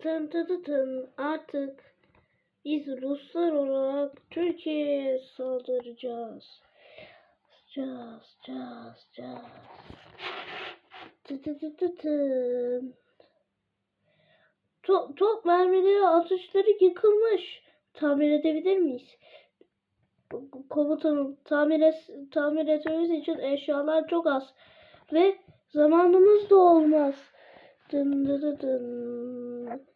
tın tı tı tın. Artık biz Ruslar olarak Türkiye'ye saldıracağız. Caz, caz, caz. Tı tı tı tı tın. Top, top mermileri atışları yıkılmış. Tamir edebilir miyiz? Komutanım tamir, et, tamir etmemiz için eşyalar çok az. Ve zamanımız da olmaz. Dın dın dın dın.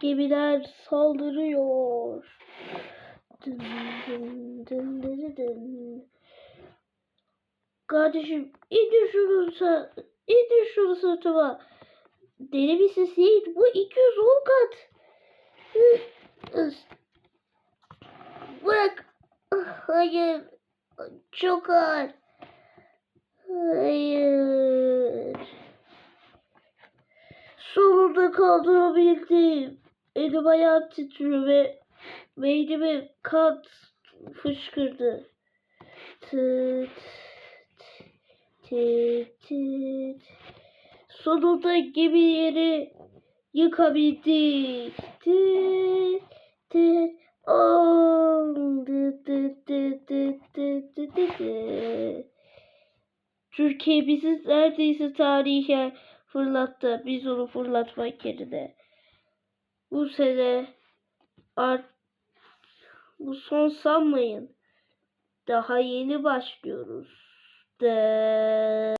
Gemiler saldırıyor. Dın dın dın dın dın. Kardeşim indir şunu. İndir şunu sırtıma. Deli misin Seyit? Bu 210 kat. Bırak. Hayır. Çok ağır. Sonunda kaldırabildim. Elim ayağım titriyor ve beynime kan fışkırdı. Tıt, tıt, tıt. Sonunda gemi yeri yıkabildik. Tıt, tıt. Türkiye bizi neredeyse tarihe fırlattı. Biz onu fırlatmak yerine. Bu sene art bu son sanmayın. Daha yeni başlıyoruz. De